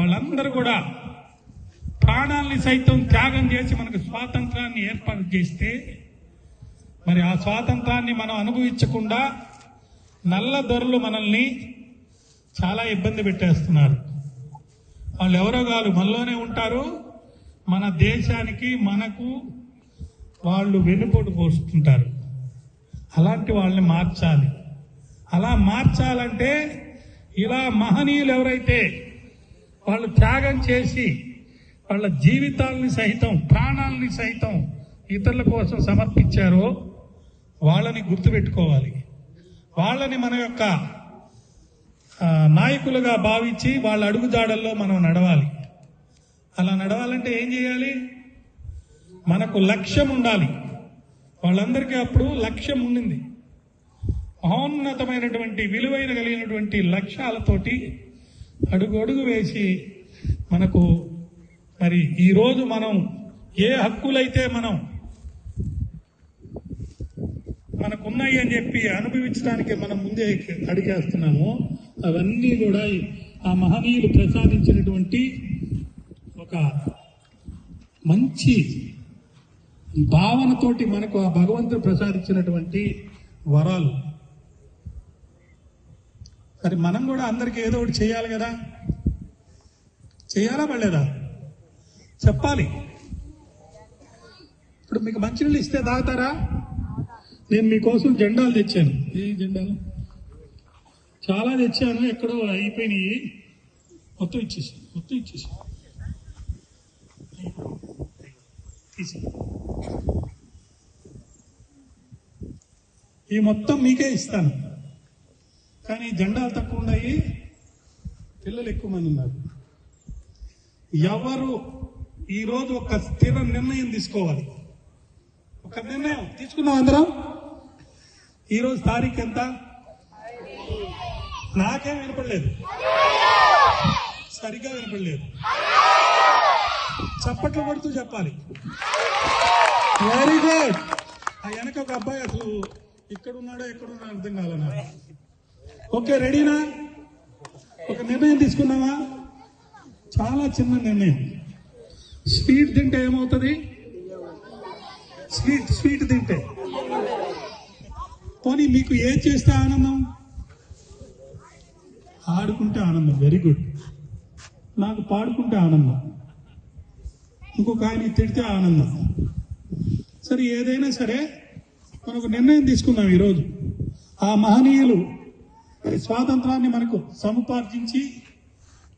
వాళ్ళందరూ కూడా ప్రాణాల్ని సైతం త్యాగం చేసి మనకు స్వాతంత్రాన్ని ఏర్పాటు చేస్తే మరి ఆ స్వాతంత్రాన్ని మనం అనుభవించకుండా నల్ల దొరలు మనల్ని చాలా ఇబ్బంది పెట్టేస్తున్నారు. వాళ్ళు ఎవరో కాదు మనలోనే ఉంటారు. మన దేశానికి మనకు వాళ్ళు వెన్నుపోటు పోస్తుంటారు అలాంటి వాళ్ళని మార్చాలి. అలా మార్చాలంటే ఇలా మహనీయులు ఎవరైతే వాళ్ళు త్యాగం చేసి వాళ్ళ జీవితాలని సహితం ప్రాణాలని సహితం ఇతరుల కోసం సమర్పించారో వాళ్ళని గుర్తుపెట్టుకోవాలి. వాళ్ళని మన యొక్క నాయకులుగా భావించి వాళ్ళ అడుగుజాడల్లో మనం నడవాలి. అలా నడవాలంటే ఏం చేయాలి? మనకు లక్ష్యం ఉండాలి. వాళ్ళందరికీ అప్పుడు లక్ష్యం ఉండింది. మహోన్నతమైనటువంటి విలువైన కలిగినటువంటి లక్ష్యాలతోటి అడుగు అడుగు వేసి మనకు మరి ఈరోజు మనం ఏ హక్కులైతే మనం మనకున్నాయి అని చెప్పి అనుభవించడానికి మనం ముందే అడిగేస్తున్నాము అవన్నీ కూడా ఆ మహనీయులు ప్రసాదించినటువంటి ఒక మంచి భావనతోటి మనకు ఆ భగవంతుడు ప్రసాదించినటువంటి వరాలు. మరి మనం కూడా అందరికీ ఏదో ఒకటి చేయాలి కదా? చేయాలా పడలేదా చెప్పాలి. ఇప్పుడు మీకు మంచినీళ్ళు ఇస్తే తాగుతారా? నేను మీకోసం జెండాలు తెచ్చాను. ఏ జెండాలు? చాలా తెచ్చాను ఎక్కడో అయిపోయినాయి. మొత్తం ఇచ్చేసి మొత్తం ఇచ్చేసి. ఈ మొత్తం మీకే ఇస్తాను. కానీ జెండాలు తక్కువ ఉన్నాయి. పిల్లలు ఎక్కువ మంది ఉన్నారు. ఎవరు ఈరోజు ఒక స్థిర నిర్ణయం తీసుకోవాలి? ఒక నిర్ణయం తీసుకున్నాం అందరం. ఈరోజు తారీఖు ఎంత? నాకేం వినపడలేదు. సరిగ్గా వినపడలేదు. చప్పట్లు పడుతూ చెప్పాలి. వెరీ గుడ్ ఆ వెనక ఒక అబ్బాయి అసలు ఇక్కడ ఉన్నాడో ఎక్కడ ఉన్నాడో అర్థం కాలే ఓకే రెడీనా? ఒక నిర్ణయం తీసుకున్నావా? చాలా చిన్న నిర్ణయం. స్వీట్ తింటే ఏమవుతుంది? స్వీట్ స్వీట్ తింటే. పోనీ మీకు ఏం చేస్తే ఆనందం? ఆడుకుంటే ఆనందం వెరీ గుడ్. నాకు పాడుకుంటే ఆనందం. ఇంకొక ఆయన తిడితే ఆనందం. సరే ఏదైనా సరే మనం ఒక నిర్ణయం తీసుకున్నాం ఈరోజు. ఆ మహనీయులు మరి స్వాతంత్రాన్ని మనకు సముపార్జించి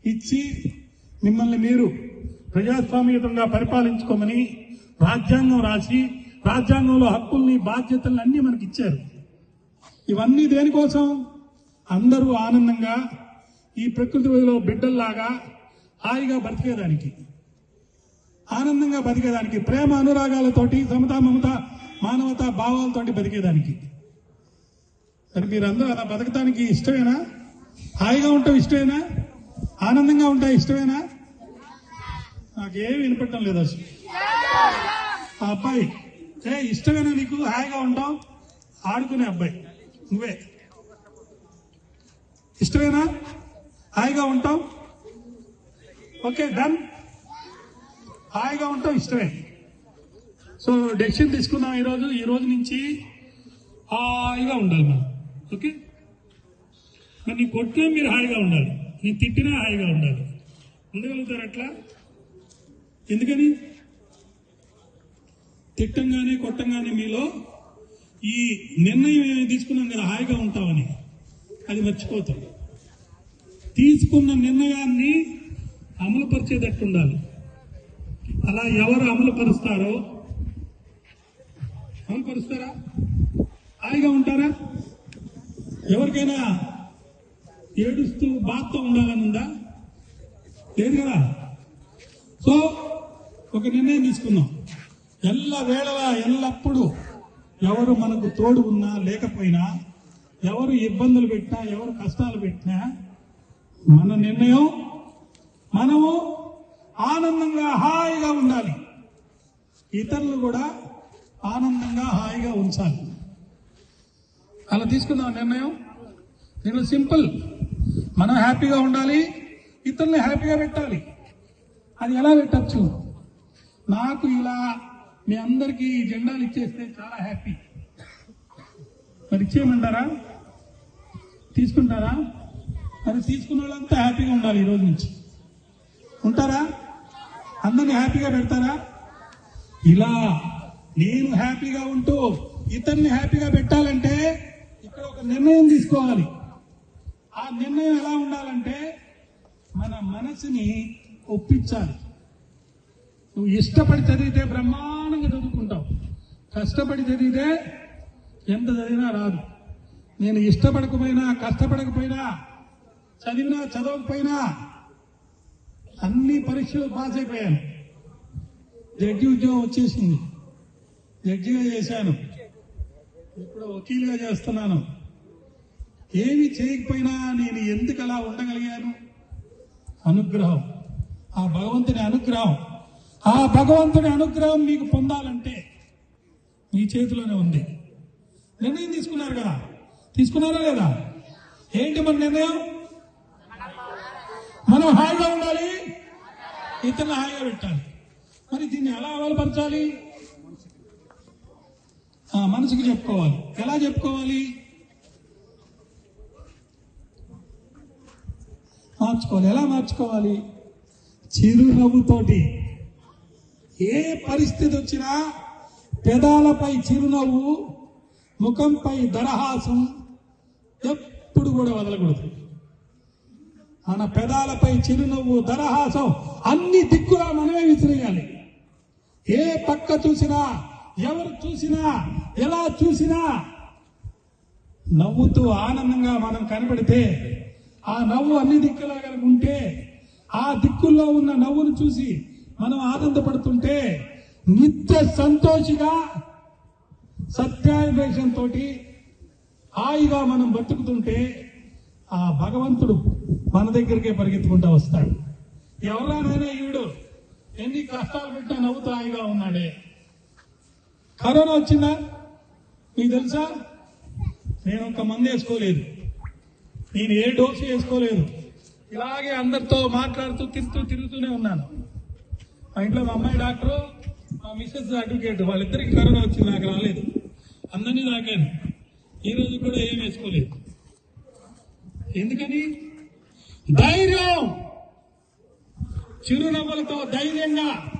ఇచ్చి మిమ్మల్ని మీరు ప్రజాస్వామ్యతంగా పరిపాలించుకోమని రాజ్యాంగం రాసి రాజ్యాంగంలో హక్కుల్ని బాధ్యతల్ని అన్నీ మనకి ఇచ్చారు. ఇవన్నీ దేనికోసం? అందరూ ఆనందంగా ఈ ప్రకృతిలో బిడ్డల్లాగా హాయిగా బతికేదానికి. ఆనందంగా బతికేదానికి ప్రేమ అనురాగాలతోటి సమత మమత మానవత భావాలతోటి బతికేదానికి. మరి మీరందరూ అలా బతకటానికి ఇష్టమేనా? హాయిగా ఉంటాం ఇష్టమేనా? ఆనందంగా ఉంటా ఇష్టమేనా? నాకేం వినపడటం లేదు అసలు. ఆ అబ్బాయి ఏ ఇష్టమేనా నీకు? హాయిగా ఉంటాం ఆడుకునే అబ్బాయి నువ్వే. ఇష్టమేనా? హాయిగా ఉంటాం ఓకే డన్. హాయిగా ఉంటాం ఇష్టమే. సో డెసిషన్ తీసుకుందాం ఈరోజు. ఈ రోజు నుంచి హాయిగా ఉండాలి మనం. ఓకే? మరి నీ కొట్టినా మీరు హాయిగా ఉండాలి. నీ తిట్టినా హాయిగా ఉండాలి. ఉండగలుగుతారు అట్లా? ఎందుకని? తిట్టంగానే కొట్టంగానే మీలో ఈ నిర్ణయం ఏమైనా తీసుకున్నాం నేను హాయిగా ఉంటామని. అది మర్చిపోతాం. తీసుకున్న నిర్ణయాన్ని అమలుపరిచేటట్టు ఉండాలి. అలా ఎవరు అమలు పరుస్తారో అమలు పరుస్తారా హాయిగా ఉంటారా? ఎవరికైనా ఏడుస్తూ బాధతో ఉండాలని ఉందా లేదు కదా? సో ఒక నిర్ణయం తీసుకుందాం. ఎల్ల వేళలా ఎల్లప్పుడూ ఎవరు మనకు తోడు ఉన్నా లేకపోయినా ఎవరు ఇబ్బందులు పెట్టినా ఎవరు కష్టాలు పెట్టినా మన నిర్ణయం మనము ఆనందంగా హాయిగా ఉండాలి. ఇతరులు కూడా ఆనందంగా హాయిగా ఉంచాలి. అలా తీసుకుందాం నిర్ణయం. దీనిలో సింపుల్. మనం హ్యాపీగా ఉండాలి ఇతరుల్ని హ్యాపీగా పెట్టాలి. అది ఎలా పెట్టచ్చు? నాకు ఇలా మీ అందరికీ ఈ జెండాలు ఇచ్చేస్తే చాలా హ్యాపీ. మరి ఇచ్చేయమంటారా? తీసుకుంటారా? మరి తీసుకున్న వాళ్ళంతా హ్యాపీగా ఉండాలి ఈ రోజు నుంచి. ఉంటారా? అందరిని హ్యాపీగా పెడతారా? ఇలా నేను హ్యాపీగా ఉంటూ ఇతన్ని హ్యాపీగా పెట్టాలంటే ఇక్కడ ఒక నిర్ణయం తీసుకోవాలి. ఆ నిర్ణయం ఎలా ఉండాలంటే మన మనసుని ఒప్పించాలి. నువ్వు ఇష్టపడి చదివితే బ్రహ్మాండంగా చదువుకుంటావు. కష్టపడి చదివితే ఎంత చదివినా రాదు. నేను ఇష్టపడకపోయినా కష్టపడకపోయినా చదివినా చదవకపోయినా అన్ని పరీక్షలు పాస్ అయిపోయాను. జడ్జి ఉద్యోగం వచ్చేసింది. జడ్జిగా చేశాను. ఇప్పుడు వకీలుగా చేస్తున్నాను. ఏమి చేయకపోయినా నేను ఎందుకు అలా ఉండగలిగాను? అనుగ్రహం. ఆ భగవంతుని అనుగ్రహం. ఆ భగవంతుని అనుగ్రహం మీకు పొందాలంటే మీ చేతిలోనే ఉంది. నిర్ణయం తీసుకున్నారు కదా? తీసుకున్నారా లేదా? ఏంటి మన నిర్ణయం? మనం హాయిగా ఉండాలి. ఇతరులు హాయిగా పెట్టాలి. మరి దీన్ని ఎలా అమలుపరచాలి మనసుకు చెప్పుకోవాలి. ఎలా చెప్పుకోవాలి? మార్చుకోవాలి. ఎలా మార్చుకోవాలి? చిరునవ్వుతోటి. ఏ పరిస్థితి వచ్చినా పెదాలపై చిరునవ్వు ముఖంపై దరహాసం ఎప్పుడు కూడా వదలకూడదు. మన పెదాలపై చిరునవ్వు దరహాసం అన్ని దిక్కులా మనమే విసిరేయాలి. ఏ పక్క చూసినా ఎవరు చూసినా ఎలా చూసినా నవ్వుతూ ఆనందంగా మనం కనబడితే ఆ నవ్వు అన్ని దిక్కులా కనుక ఉంటే ఆ దిక్కుల్లో ఉన్న నవ్వును చూసి మనం ఆనందపడుతుంటే నిత్య సంతోషిగా సత్యాన్వేషంతో హాయిగా మనం బతుకుతుంటే ఆ భగవంతుడు మన దగ్గరికే పరిగెత్తుకుంటా వస్తాడు. ఎవరానైనా ఈవిడు? ఎన్ని కష్టాలు పెట్టినా నవ్వుతూ హాయిగా ఉన్నాడే. కరోనా వచ్చిందా? మీకు తెలుసా? నేను ఒక మంది వేసుకోలేదు. నేను ఏ డోసు వేసుకోలేదు. ఇలాగే అందరితో మాట్లాడుతూ తిరుగుతూ తిరుగుతూనే ఉన్నాను. మా ఇంట్లో మా అమ్మాయి డాక్టరు మా మిస్సెస్ అడ్వకేట్ వాళ్ళిద్దరికి కరోనా వచ్చింది నాకు రాలేదు. అందరినీ తాకాను. ఈ రోజు కూడా ఏం వేసుకోలేదు. ఎందుకని? ధైర్యం! చిరునవ్వులతో ధైర్యంగా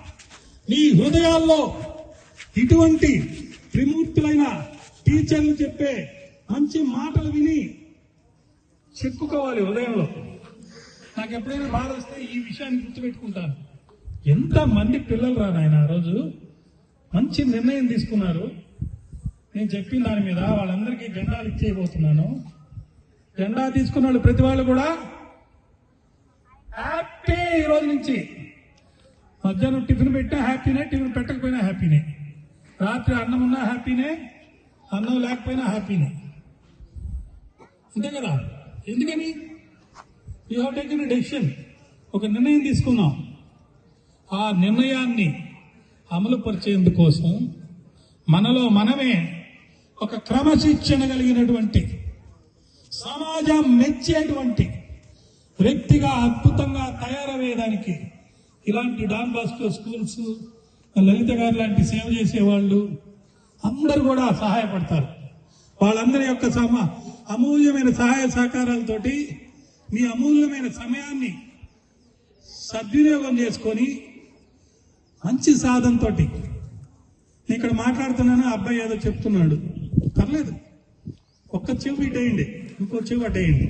నీ హృదయాల్లో ఇటువంటి త్రిమూర్తులైన టీచర్లు చెప్పే మంచి మాటలు విని చెక్కుకోవాలి హృదయంలో. నాకు ఎప్పుడైనా బాధ వస్తే ఈ విషయాన్ని గుర్తుపెట్టుకుంటాను. ఎంత మంది పిల్లలు రా నాయన ఆ రోజు మంచి నిర్ణయం తీసుకున్నారు. నేను చెప్పిన దాని మీద వాళ్ళందరికీ జెండాలు ఇచ్చేయబోతున్నాను. జెండా తీసుకున్న వాళ్ళు ప్రతి వాళ్ళు కూడా హ్యాపీ ఈ రోజు నుంచి. మధ్యాహ్నం టిఫిన్ పెట్టినా హ్యాపీనే టిఫిన్ పెట్టకపోయినా హ్యాపీనే. రాత్రి అన్నం ఉన్నా హ్యాపీనే అన్నం లేకపోయినా హ్యాపీనే. అంతే కదా ఎందుకని? యూ హ్యావ్ టేకెన్ డెసిషన్ ఒక నిర్ణయం తీసుకున్నాం ఆ నిర్ణయాన్ని అమలు పరిచేందుకోసం మనలో మనమే ఒక క్రమశిక్షణ కలిగినటువంటి సమాజం మెచ్చేటువంటి వ్యక్తిగా అద్భుతంగా తయారయ్యేదానికి ఇలాంటి డాన్ బాస్కో స్కూల్స్ లలిత గారు లాంటి సేవ చేసేవాళ్ళు అందరూ కూడా సహాయపడతారు. వాళ్ళందరి యొక్క సమ అమూల్యమైన సహాయ సహకారాలతోటి మీ అమూల్యమైన సమయాన్ని సద్వినియోగం చేసుకొని మంచి సాధనతో నేను ఇక్కడ మాట్లాడుతున్నాను అబ్బాయి ఏదో చెప్తున్నాడు. పర్లేదు. ఒక్క చెవి ఇటేయండి ఇంకో చెవి అటేయండి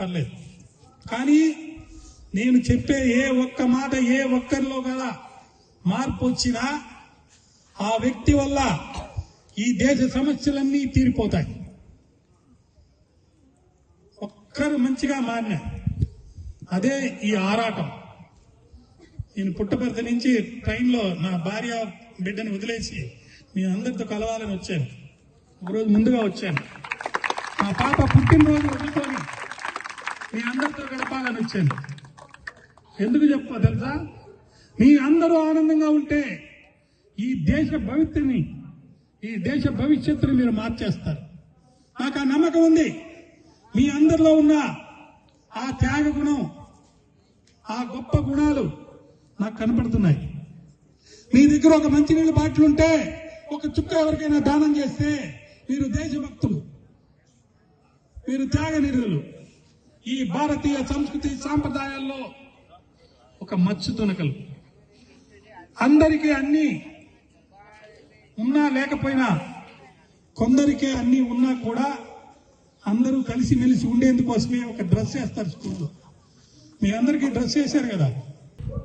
పర్లేదు. కానీ నేను చెప్పే ఏ ఒక్క మాట ఏ ఒక్కరిలో కదా మార్పు వచ్చినా ఆ వ్యక్తి వల్ల ఈ దేశ సమస్యలన్నీ తీరిపోతాయి. ఒక్కరు మంచిగా మారిన అదే ఈ ఆరాటం. నేను పుట్టపర్తి నుంచి ట్రైన్లో నా భార్య బిడ్డని వదిలేసి మీ అందరితో కలవాలని వచ్చాను. ఒకరోజు ముందుగా వచ్చాను. మా పాప పుట్టినరోజు వదులుకొని మీ అందరితో గడపాలని వచ్చాను. ఎందుకు చెప్పా తెలుసా? మీ అందరూ ఆనందంగా ఉంటే ఈ దేశ భవిత్యని ఈ దేశ భవిష్యత్తుని మీరు మార్చేస్తారు. నాకు ఆ నమ్మకం ఉంది. మీ అందరిలో ఉన్న ఆ త్యాగ గుణం ఆ గొప్ప గుణాలు నాకు కనపడుతున్నాయి. మీ దగ్గర ఒక మంచినీళ్ళ బాటిల్ ఉంటే ఒక చుక్క ఎవరికైనా దానం చేస్తే మీరు దేశభక్తులు. మీరు త్యాగ నిధులు ఈ భారతీయ సంస్కృతి సాంప్రదాయాల్లో ఒక మచ్చు తునకలు. అందరికీ అన్ని ఉన్నా లేకపోయినా కొందరికే అన్ని ఉన్నా కూడా అందరూ కలిసిమెలిసి ఉండేందుకోసమే ఒక డ్రెస్ వేస్తారు స్కూల్లో. మీ అందరికీ డ్రెస్ వేశారు కదా?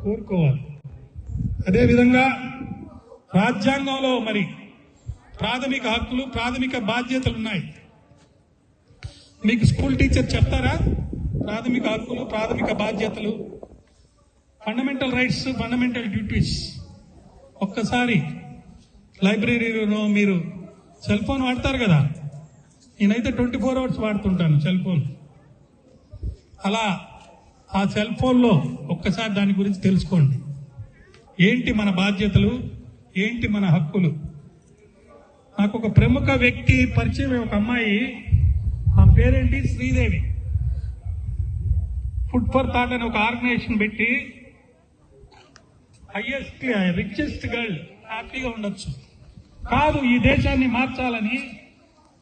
కోరుకోవాలి. అదేవిధంగా రాజ్యాంగంలో మరి ప్రాథమిక హక్కులు ప్రాథమిక బాధ్యతలు ఉన్నాయి. మీకు స్కూల్ టీచర్ చెప్తారా? ప్రాథమిక హక్కులు ప్రాథమిక బాధ్యతలు ఫండమెంటల్ రైట్స్ ఫండమెంటల్ డ్యూటీస్ ఒక్కసారి లైబ్రరీలో మీరు సెల్ ఫోన్ వాడతారు కదా. నేనైతే ట్వంటీ ఫోర్ అవర్స్ వాడుతుంటాను సెల్ ఫోన్. అలా ఆ సెల్ ఫోన్లో ఒక్కసారి దాని గురించి తెలుసుకోండి. ఏంటి మన బాధ్యతలు? ఏంటి మన హక్కులు? నాకు ఒక ప్రముఖ వ్యక్తి పరిచయం ఒక అమ్మాయి ఆ పేరేంటి? శ్రీదేవి. ఫుడ్ ఫర్ థాట్ అని ఒక ఆర్గనైజేషన్ పెట్టి హైయెస్ట్ రిచెస్ట్ గర్ల్ హ్యాపీగా ఉండొచ్చు. కాదు ఈ దేశాన్ని మార్చాలని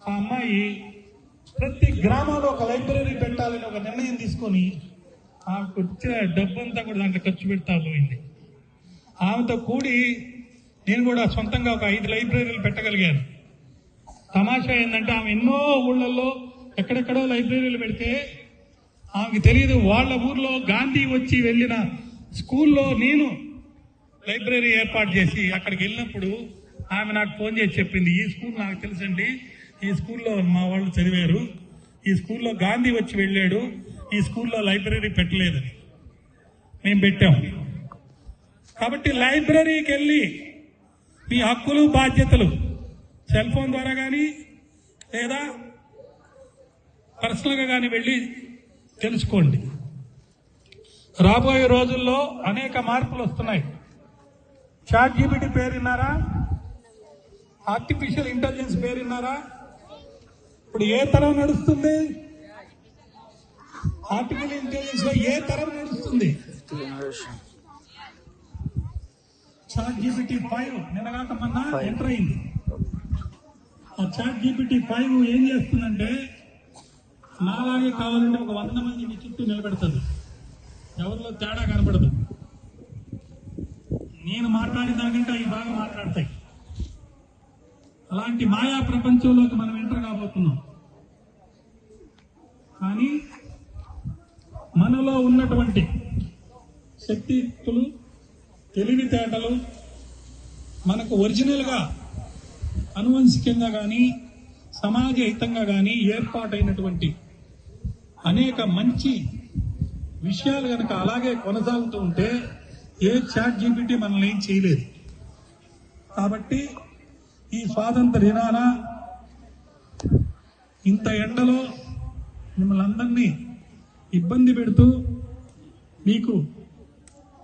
ఆ అమ్మాయి ప్రతి గ్రామంలో ఒక లైబ్రరీ పెట్టాలని ఒక నిర్ణయం తీసుకొని ఆమెకు వచ్చే డబ్బంతా కూడా దాంట్లో ఖర్చు పెడతా పోయింది. ఆమెతో కూడి నేను కూడా సొంతంగా ఒక ఐదు లైబ్రరీలు పెట్టగలిగాను. తమాషా ఏంటంటే ఆమె ఎన్నో ఊళ్ళల్లో ఎక్కడెక్కడో లైబ్రరీలు పెడితే ఆమెకి తెలియదు వాళ్ళ ఊర్లో గాంధీ వచ్చి వెళ్ళిన స్కూల్లో నేను లైబ్రరీ ఏర్పాటు చేసి అక్కడికి వెళ్ళినప్పుడు ఆమె నాకు ఫోన్ చేసి చెప్పింది ఈ స్కూల్ నాకు తెలుసండి ఈ స్కూల్లో మా వాళ్ళు చదివారు ఈ స్కూల్లో గాంధీ వచ్చి వెళ్ళాడు ఈ స్కూల్లో లైబ్రరీ పెట్టలేదని మేము పెట్టాం. కాబట్టి లైబ్రరీకి వెళ్ళి మీ హక్కులు బాధ్యతలు సెల్ ఫోన్ ద్వారా కానీ లేదా పర్సనల్గా కానీ వెళ్ళి తెలుసుకోండి. రాబోయే రోజుల్లో అనేక మార్పులు వస్తున్నాయి. చాట్ జీబీటీ పేరున్నారా ఆర్టిఫిషియల్ ఇంటెలిజెన్స్ పేరున్నారా ఇప్పుడు ఏ తరం నడుస్తుంది? ఆర్టిఫిషియల్ ఇంటెలిజెన్స్లో ఏ తరం నడుస్తుంది? చాట్ జీబీటీ ఫైవ్ నిన్నగాక మొన్న ఎంటర్ అయింది. ఆ చాట్ జీబీటీ ఫైవ్ ఏం చేస్తుందంటే నాలాగే కావాలంటే ఒక వంద మంది మీ చుట్టూ నిలబెడుతుంది ఎవరిలో తేడా కనబడదు నేను మాట్లాడిన దానికంటే అవి బాగా మాట్లాడతాయి. అలాంటి మాయా ప్రపంచంలోకి మనం ఎంటర్ కాబోతున్నాం. కానీ మనలో ఉన్నటువంటి శక్తియుక్తులు తెలివితేటలు మనకు ఒరిజినల్గా అనువంశికంగా కానీ సమాజ హితంగా కానీ ఏర్పాటైనటువంటి అనేక మంచి విషయాలు కనుక అలాగే కొనసాగుతూ ఉంటే ఏ చాట్ జీపీటీ మనల్ని ఏం చేయలేదు. కాబట్టి ఈ స్వాతంత్ర దినాన ఇంత ఎండలో మిమ్మల్ని అందరినీ ఇబ్బంది పెడుతూ మీకు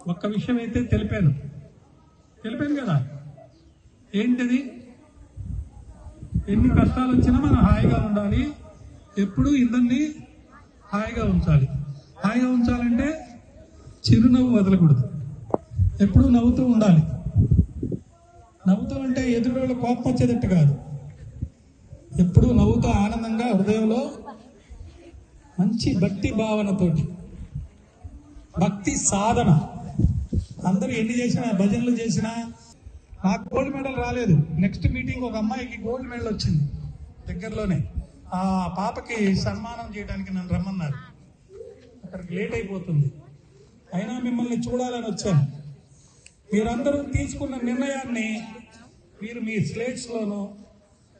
ఒక్క విషయం అయితే తెలిపాను. తెలిపాను కదా? ఏంటిది? ఎన్ని కష్టాలు వచ్చినా మనం హాయిగా ఉండాలి. ఎప్పుడూ ఇద్దరిని హాయిగా ఉంచాలి. హాయిగా ఉంచాలంటే చిరునవ్వు వదలకూడదు. ఎప్పుడూ నవ్వుతూ ఉండాలి. నవ్వుతూ అంటే ఎదురు కోపం వచ్చేటట్టు కాదు. ఎప్పుడూ నవ్వుతూ ఆనందంగా హృదయంలో మంచి భక్తి భావనతోటి. భక్తి సాధన. అందరూ ఎన్ని చేసినా భజనలు చేసినా నాకు గోల్డ్ మెడల్ రాలేదు. నెక్స్ట్ మీటింగ్ ఒక అమ్మాయికి గోల్డ్ మెడల్ వచ్చింది దగ్గరలోనే. ఆ పాపకి సన్మానం చేయడానికి నన్ను రమ్మన్నారు. అక్కడికి లేట్ అయిపోతుంది. అయినా మిమ్మల్ని చూడాలని వచ్చాను. మీరందరూ తీసుకున్న నిర్ణయాన్ని మీరు మీ స్లేట్స్లోనో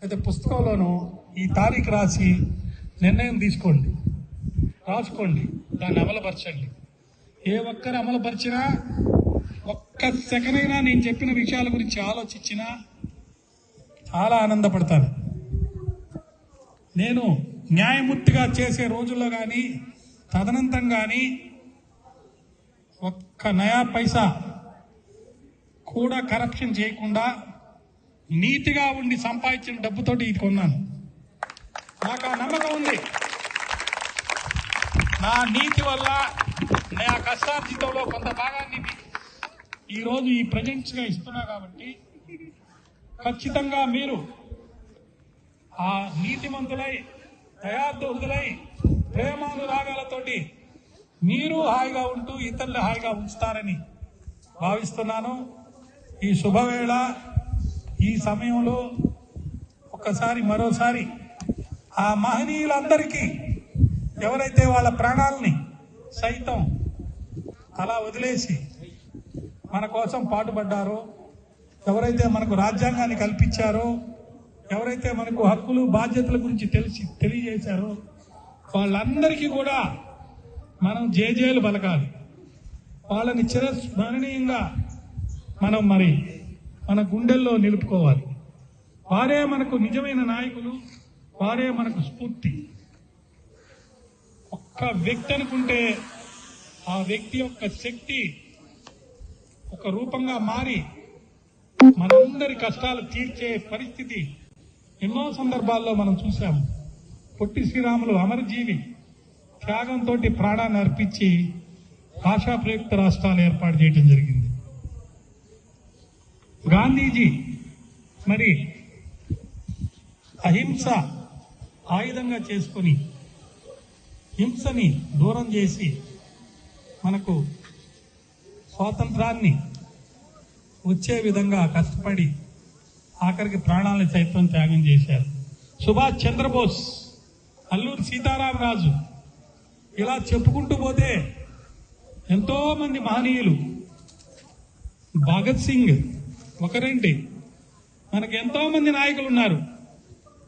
లేదా పుస్తకంలోనో ఈ తారీఖు రాసి నిర్ణయం తీసుకోండి. రాసుకోండి. దాన్ని అమలుపరచండి. ఏ ఒక్కరు అమలుపరిచినా ఒక్క సెకండ్ అయినా నేను చెప్పిన విషయాల గురించి ఆలోచించినా చాలా ఆనందపడతాను. నేను న్యాయమూర్తిగా చేసే రోజుల్లో కానీ తదనంతం కానీ ఒక్క నయా పైసా కూడా కరప్షన్ చేయకుండా నీతిగా ఉండి సంపాదించిన డబ్బుతోటి ఇది కొన్నాను. నాకు ఆ నమ్మకం ఉంది. నా నీతి వల్ల నా కష్టార్జితంలో కొంత భాగాన్ని ఈరోజు ఈ ప్రజెంట్స్గా ఇస్తున్నా కాబట్టి ఖచ్చితంగా మీరు ఆ నీతిమంతులై దయార్థులై ప్రేమానురాగాలతోటి మీరు హాయిగా ఉంటూ ఇతరులు హాయిగా ఉంచుతారని భావిస్తున్నాను. ఈ శుభవేళ ఈ సమయంలో ఒక్కసారి మరోసారి ఆ మహనీయులందరికీ ఎవరైతే వాళ్ళ ప్రాణాలని సైతం అలా వదిలేసి మన కోసం పాటుపడ్డారో ఎవరైతే మనకు రాజ్యాంగాన్ని కల్పించారో ఎవరైతే మనకు హక్కులు బాధ్యతల గురించి తెలిసి తెలియజేశారో వాళ్ళందరికీ కూడా మనం జేజేలు పలకాలి వాళ్ళని చిరస్మరణీయంగా మనం మరి మన గుండెల్లో నిలుపుకోవాలి. వారే మనకు నిజమైన నాయకులు వారే మనకు స్ఫూర్తి. ఒక్క వ్యక్తి అనుకుంటే ఆ వ్యక్తి యొక్క శక్తి ఒక రూపంగా మారి మనందరి కష్టాలు తీర్చే పరిస్థితి ఎన్నో సందర్భాల్లో మనం చూసాము పొట్టి శ్రీరాములు అమరజీవి త్యాగంతో ప్రాణాన్ని అర్పించి భాషా ప్రయుక్త రాష్ట్రాలు ఏర్పాటు చేయడం జరిగింది. గాంధీజీ మరి అహింస ఆయుధంగా చేసుకొని హింసని దూరం చేసి మనకు స్వాతంత్రాన్ని వచ్చే విధంగా కష్టపడి ఆఖరికి ప్రాణాలను సైతం త్యాగం చేశారు. సుభాష్ చంద్రబోస్ అల్లూరి సీతారామరాజు ఇలా చెప్పుకుంటూ పోతే ఎంతోమంది మహనీయులు భగత్ సింగ్ ఒకరేంటి మనకు ఎంతో మంది నాయకులు ఉన్నారు.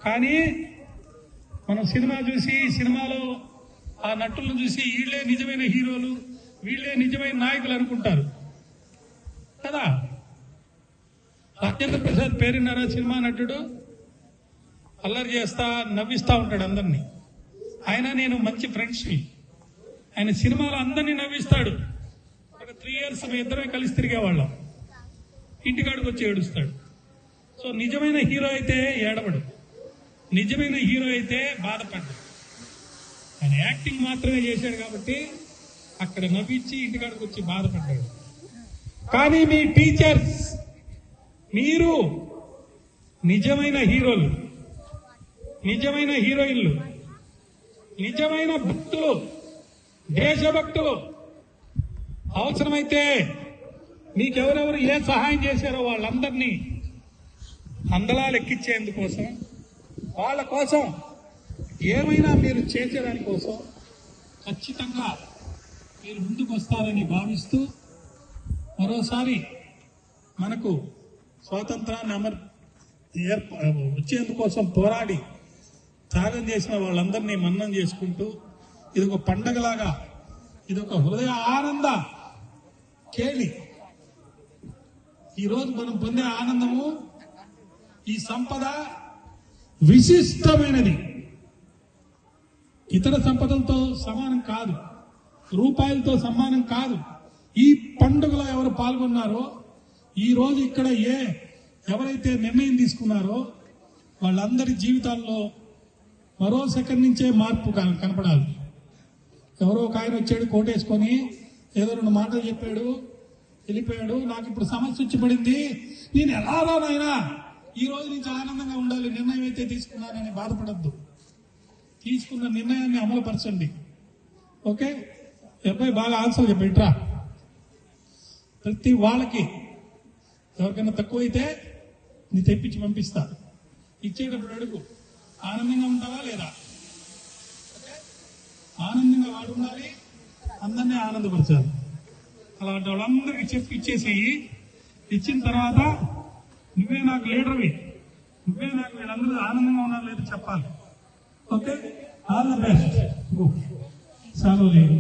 కానీ మనం సినిమా చూసి సినిమాలో ఆ నటులను చూసి వీళ్ళే నిజమైన హీరోలు వీళ్ళే నిజమైన నాయకులు అనుకుంటారు. కదా? రాజేంద్ర ప్రసాద్ పేరున్నారా సినిమా నటుడు? అల్లరి చేస్తా నవ్విస్తా ఉంటాడు అందరినీ. ఆయన నేను మంచి ఫ్రెండ్స్ని. ఆయన సినిమాలో అందరినీ నవ్విస్తాడు. ఒక త్రీ ఇయర్స్ మీ ఇద్దరమే కలిసి తిరిగేవాళ్ళం. ఇంటికాడికి వచ్చి ఏడుస్తాడు. సో నిజమైన హీరో అయితే ఏడవడు. నిజమైన హీరో అయితే బాధపడ్డాడు ఆయన యాక్టింగ్ మాత్రమే చేశాడు కాబట్టి అక్కడ నవ్వించి ఇంటికాడికి వచ్చి బాధపడ్డాడు. కానీ మీ టీచర్స్ మీరు నిజమైన హీరోలు నిజమైన హీరోయిన్లు నిజమైన భక్తులు దేశభక్తులు అవసరమైతే మీకెవరెవరు ఏ సహాయం చేశారో వాళ్ళందరినీ అందలా లెక్కించేందుకోసం వాళ్ళ కోసం ఏమైనా మీరు చేసేదానికోసం ఖచ్చితంగా మీరు ముందుకు వస్తారని భావిస్తూ మరోసారి మనకు స్వాతంత్రాన్ని అమర్ ఏర్ప- వచ్చేందుకోసం పోరాడి త్యాగం చేసిన వాళ్ళందరినీ మన్నం చేసుకుంటూ ఇది ఒక పండగలాగా ఇది ఒక హృదయ ఆనంద కేలి ఈరోజు మనం పొందే ఆనందము ఈ సంపద విశిష్టమైనది. ఇతర సంపదలతో సమానం కాదు. రూపాయలతో సమానం కాదు. ఈ పండుగలో ఎవరు పాల్గొన్నారో ఈ రోజు ఇక్కడ ఏ ఎవరైతే నిర్ణయం తీసుకున్నారో వాళ్ళందరి జీవితాల్లో మరో సెకండ్ నుంచే మార్పు కనపడాలి. ఎవరో ఒక ఆయన వచ్చాడు కోటేసుకొని ఏదో రెండు మాటలు చెప్పాడు వెళ్ళిపోయాడు నాకు ఇప్పుడు సమస్య వచ్చి పడింది. నేను ఎలా రానైనా ఈ రోజు నుంచి ఆనందంగా ఉండాలి. నిర్ణయం అయితే తీసుకున్నానని బాధపడద్దు. తీసుకున్న నిర్ణయాన్ని అమలుపరచండి. ఓకే? ఈ అబ్బాయి బాగా ఆన్సర్ చెప్పిట్రా ప్రతి వాళ్ళకి ఎవరికైనా తక్కువ అయితే నీ తెప్పించి పంపిస్తా. ఇచ్చేటప్పుడు అడుగు. ఆనందంగా ఉంటావా లేదా? ఓకే? ఆనందంగా వాడు ఉండాలి అందరినీ ఆనందపరచాలి. అలాంటి వాళ్ళందరికీ చెప్పి ఇచ్చేసేయి. ఇచ్చిన తర్వాత నువ్వే నాకు లీడర్వి నువ్వే నాకు వీళ్ళందరూ ఆనందంగా ఉన్నారు లేదో చెప్పాలి. ఓకే? ఆల్ ద బెస్ట్ సెలవు లేదు